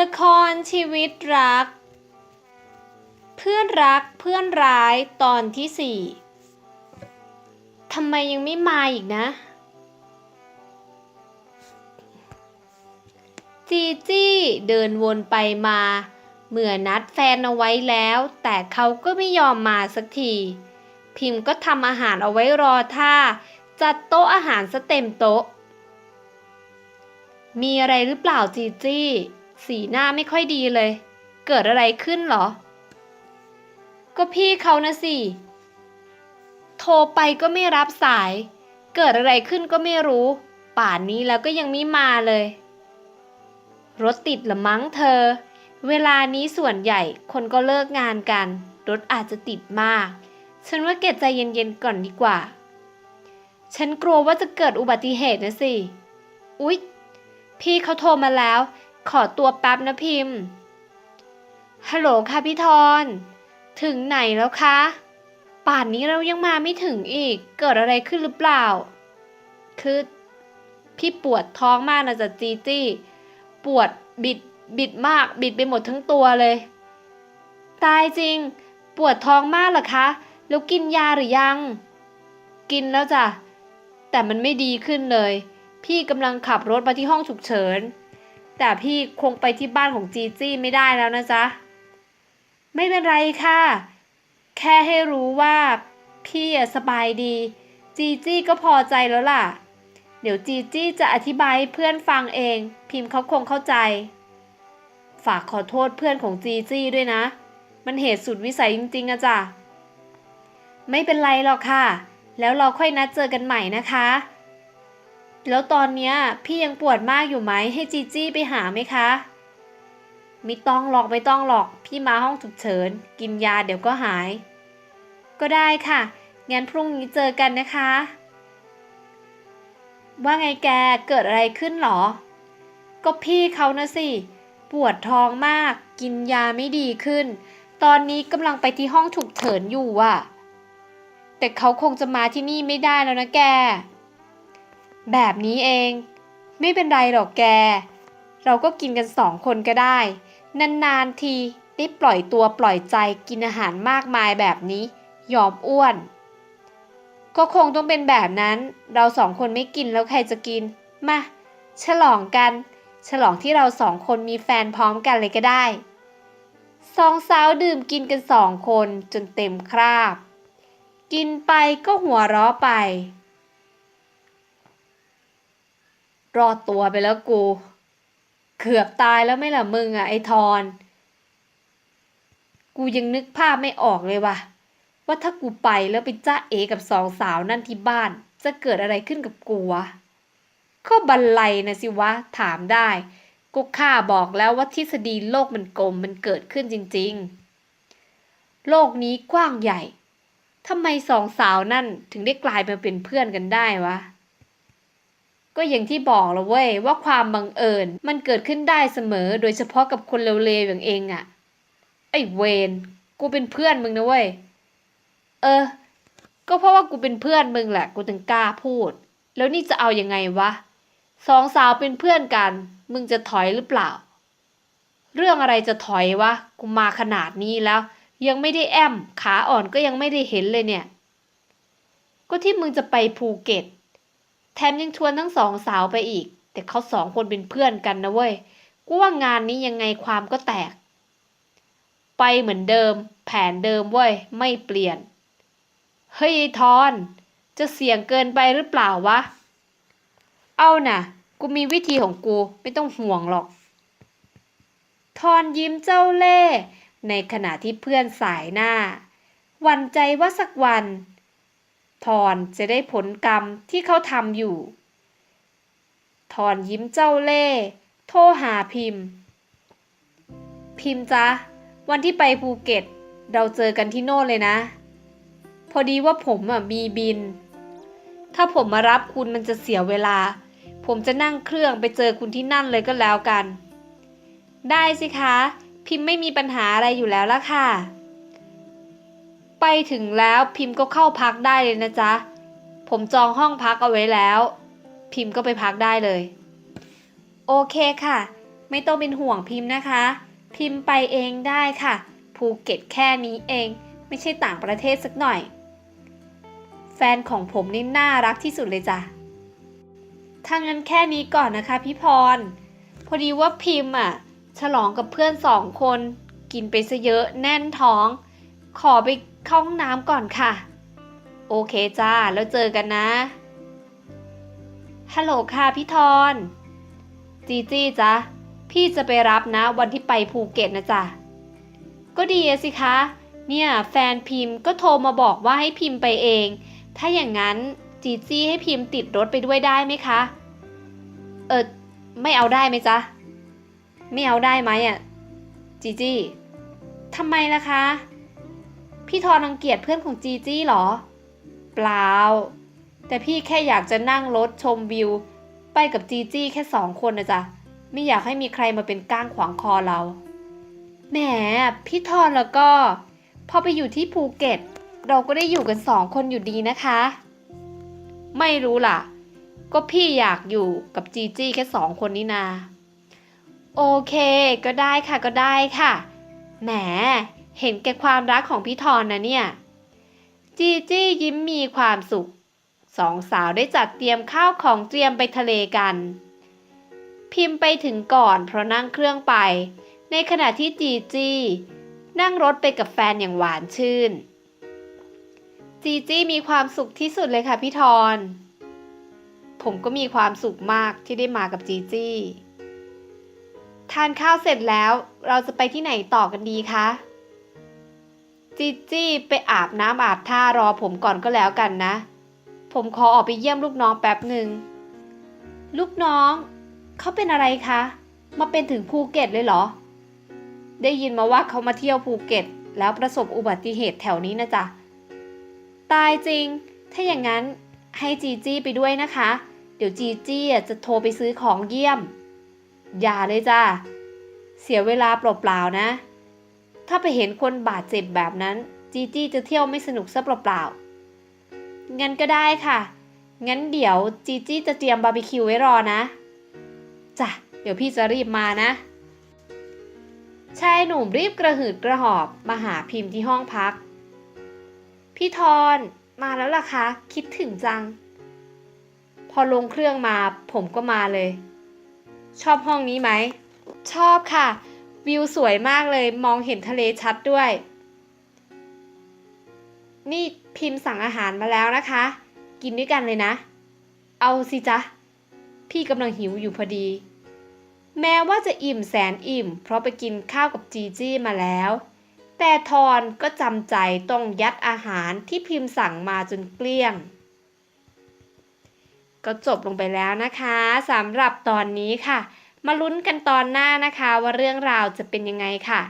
ละครชีวิตรัก เพื่อนรักเพื่อนร้ายตอนที่สี่ทำไมยังไม่มาอีกนะ จีจี้เดินวนไปมาเมื่อนัดแฟนเอาไว้แล้ว แต่เขาก็ไม่ยอมมาสักที พิมพ์ก็ทำอาหารเอาไว้รอท่า จัดโต๊ะอาหารซะเต็มโต๊ะ มีอะไรหรือเปล่าจีจี้ สีหน้าไม่ค่อยดีเลย เกิดอะไรขึ้นเหรอ ก็พี่เขานะสิ โทรไปก็ไม่รับสาย เกิดอะไรขึ้นก็ไม่รู้ ป่านนี้แล้วก็ยังไม่มาเลย รถติดละมั้งเธอ เวลานี้ส่วนใหญ่คนก็เลิกงานกัน รถอาจจะติดมาก ฉันว่าเก็บใจเย็นๆก่อนดีกว่า ฉันกลัวว่าจะเกิดอุบัติเหตุนะสิ อุ๊ย พี่เขาโทรมาแล้ว ขอตัวแป๊บนะพิมพ์ ฮัลโหลค่ะพี่ทอนถึงไหนแล้วคะ ป่านนี้เรายังมาไม่ถึงอีก เกิดอะไรขึ้นหรือเปล่า คือพี่ปวดท้องมากนะจ๊ะจีจี้ ปวดบิดบิดมาก บิดไปหมดทั้งตัวเลย ตายจริง ปวดท้องมากเหรอคะ แล้วกินยาหรือยัง กินแล้วจ้ะ แต่มันไม่ดีขึ้นเลย พี่กำลังขับรถมาที่ห้องฉุกเฉิน แต่พี่คงไปที่บ้านของจีจี้ไม่ได้แล้วนะจ๊ะ ไม่เป็นไรค่ะ แค่ให้รู้ว่าพี่สบายดี จีจี้ก็พอใจแล้วล่ะ เดี๋ยวจีจี้จะอธิบายให้เพื่อนฟังเอง พิมพ์เขาคงเข้าใจ ฝากขอโทษเพื่อนของจีจี้ด้วยนะ มันเหตุสุดวิสัยจริงๆอะจ้ะ ไม่เป็นไรหรอกค่ะ แล้วเราค่อยนัดเจอกันใหม่นะคะ แล้วตอนเนี้ยพี่ยังปวดมากอยู่ไหมให้จีจี้ไปหาไหมคะ ไม่ต้องหรอกไม่ต้องหรอก พี่มาห้องฉุกเฉิน กินยาเดี๋ยวก็หาย ก็ได้ค่ะ งั้นพรุ่งนี้เจอกันนะคะ ว่าไงแกเกิดอะไรขึ้นหรอ ก็พี่เขานะสิ ปวดท้องมาก กินยาไม่ดีขึ้น ตอนนี้กำลังไปที่ห้องฉุกเฉินอยู่อะแต่เขาคงจะมาที่นี่ไม่ได้แล้วนะแก แบบนี้เอง ไม่เป็นไรหรอกแก เราก็กินกันสองคนก็ได้ นานๆทีได้ปล่อยตัวปล่อยใจกินอาหารมากมายแบบนี้ ยอมอ้วน ก็คงต้องเป็นแบบนั้น เราสองคนไม่กินแล้วใครจะกิน มา ฉลองกัน ฉลองที่เราสองคนมีแฟนพร้อมกันเลยก็ได้สองสาวดื่มกินกันสองคนจนเต็มคราบ กินไปก็หัวเราะไป รอดตัวไปแล้วกู เกือบตายแล้วไม่ล่ะมึงอะไอทอน กูยังนึกภาพไม่ออกเลยว่ะ ว่าถ้ากูไปแล้วไปจ้าเอกับสองสาวนั่นที่บ้าน จะเกิดอะไรขึ้นกับกูวะก็บันไลนะสิวะ ถามได้ก็ข้าบอกแล้วว่าทฤษฎีโลกมันกลมมันเกิดขึ้นจริง ๆ โลกนี้กว้างใหญ่ทำไมสองสาวนั่นถึงได้กลายมาเป็นเพื่อนกันได้วะ ก็อย่างที่บอกแล้วเว้ยว่าความบังเอิญมันเกิดขึ้นได้เสมอโดยเฉพาะกับคนเลวๆอย่างเองอะไอ้เวนกูเป็นเพื่อนมึงนะเว้ยเออ ก็เพราะว่ากูเป็นเพื่อนมึงแหละกูถึงกล้าพูด แล้วนี่จะเอายังไงวะสองสาวเป็นเพื่อนกัน มึงจะถอยหรือเปล่า เรื่องอะไรจะถอยวะกูมาขนาดนี้แล้ว ยังไม่ได้แอมขาอ่อนก็ยังไม่ได้เห็นเลยเนี่ย ก็ที่มึงจะไปภูเก็ต แถมยังชวนทั้งสองสาวไปอีก แต่เขาสองคนเป็นเพื่อนกันนะเว้ยกูว่างานนี้ยังไงความก็แตก ไปเหมือนเดิม แผนเดิมเว้ยไม่เปลี่ยน เฮ้ยไอ้ทอน จะเสี่ยงเกินไปหรือเปล่าวะ เอาน่ะ กูมีวิธีของกูไม่ต้องห่วงหรอก ทอนยิ้มเจ้าเล่ ในขณะที่เพื่อนสายหน้า หวั่นใจว่าสักวัน ทอนจะได้ผลกรรมที่เขาทำอยู่ ทอนยิ้มเจ้าเล่โทรหาพิมพ์ พิมพ์จ๊ะวันที่ไปภูเก็ต เราเจอกันที่โน่นเลยนะ พอดีว่าผมอะมีบิน ถ้าผมมารับคุณมันจะเสียเวลา ผมจะนั่งเครื่องไปเจอคุณที่นั่นเลยก็แล้วกัน ได้สิคะ พิมพ์ไม่มีปัญหาอะไรอยู่แล้วละค่ะ ไปถึงแล้วพิมพ์ก็เข้าพักได้เลยนะจ๊ะ ผมจองห้องพักเอาไว้แล้ว พิมพ์ก็ไปพักได้เลย โอเคค่ะ ไม่ต้องเป็นห่วงพิมพ์นะคะ พิมพ์ไปเองได้ค่ะ ภูเก็ตแค่นี้เอง ไม่ใช่ต่างประเทศสักหน่อย แฟนของผมนี่น่ารักที่สุดเลยจ้ะถ้างั้นแค่นี้ก่อนนะคะพี่พร พอดีว่าพิมพ์อะ ฉลองกับเพื่อนสองคน กินไปซะเยอะแน่นท้อง ขอไป เข้าห้องน้ำก่อนค่ะ โอเคจ้า แล้วเจอกันนะ ฮัลโหลค่ะพี่ทอนจีจี้จ๊ะพี่จะไปรับนะวันที่ไปภูเก็ตนะจ๊ะ ก็ดีสิคะ เนี่ยแฟนพิมพ์ก็โทรมาบอกว่าให้พิมพ์ไปเอง ถ้าอย่างนั้นจีจี้ให้พิมพ์ติดรถไปด้วยได้ไหมคะ เออไม่เอาได้ไหมจ๊ะ ไม่เอาได้ไหมอะจีจี้ทำไมล่ะคะ พี่ทอนรังเกียจเพื่อนของจีจี้เหรอ เปล่า แต่พี่แค่อยากจะนั่งรถชมวิว ไปกับจีจี้แค่สองคนนะจ๊ะ ไม่อยากให้มีใครมาเป็นก้างขวางคอเรา แหม พี่ทอนแล้วก็ พอไปอยู่ที่ภูเก็ต เราก็ได้อยู่กันสองคนอยู่ดีนะคะ ไม่รู้ล่ะ ก็พี่อยากอยู่กับจีจี้แค่สองคนนี่นา โอเค ก็ได้ค่ะก็ได้ค่ะ แหม เห็นแก่ความรักของพี่ทอนนะเนี่ย จีจี้ยิ้มมีความสุข สองสาวได้จัดเตรียมข้าวของเตรียมไปทะเลกัน พิมพ์ไปถึงก่อนเพราะนั่งเครื่องไป ในขณะที่จีจี้นั่งรถไปกับแฟนอย่างหวานชื่น จีจี้มีความสุขที่สุดเลยค่ะพี่ทอนผมก็มีความสุขมากที่ได้มากับจีจี้ทานข้าวเสร็จแล้วเราจะไปที่ไหนต่อกันดีคะ จีจี้ไปอาบน้ำอาบท่ารอผมก่อนก็แล้วกันนะ ผมขอออกไปเยี่ยมลูกน้องแป๊บหนึ่ง ลูกน้อง เขาเป็นอะไรคะ มาเป็นถึงภูเก็ตเลยเหรอ ได้ยินมาว่าเขามาเที่ยวภูเก็ต แล้วประสบอุบัติเหตุแถวนี้นะจ๊ะ ตายจริง ถ้าอย่างนั้นให้จีจี้ไปด้วยนะคะ เดี๋ยวจีจี้จะโทรไปซื้อของเยี่ยม อย่าเลยจ้า เสียเวลาเปล่าๆนะ ถ้าไปเห็นคนบาดเจ็บแบบนั้น จีจี้จะเที่ยวไม่สนุกซะเปล่าๆงั้นก็ได้ค่ะ งั้นเดี๋ยวจีจี้จะเตรียมบาร์บีคิวไว้รอนะ จ้ะ เดี๋ยวพี่จะรีบมานะ ชายหนุ่มรีบกระหืดกระหอบมาหาพิมพ์ที่ห้องพัก พี่ทอนมาแล้วล่ะคะ คิดถึงจัง พอลงเครื่องมาผมก็มาเลย ชอบห้องนี้ไหม ชอบค่ะ วิวสวยมากเลยมองเห็นทะเลชัดด้วย นี่พิมพ์สั่งอาหารมาแล้วนะคะ กินด้วยกันเลยนะ เอาสิจ๊ะ พี่กำลังหิวอยู่พอดี แม้ว่าจะอิ่มแสนอิ่ม เพราะไปกินข้าวกับจีจี้มาแล้ว แต่ทอนก็จำใจต้องยัดอาหารที่พิมพ์สั่งมาจนเกลี้ยง ก็จบลงไปแล้วนะคะสำหรับตอนนี้ค่ะ มาลุ้นกันตอนหน้านะคะว่าเรื่องราวจะเป็นยังไงค่ะ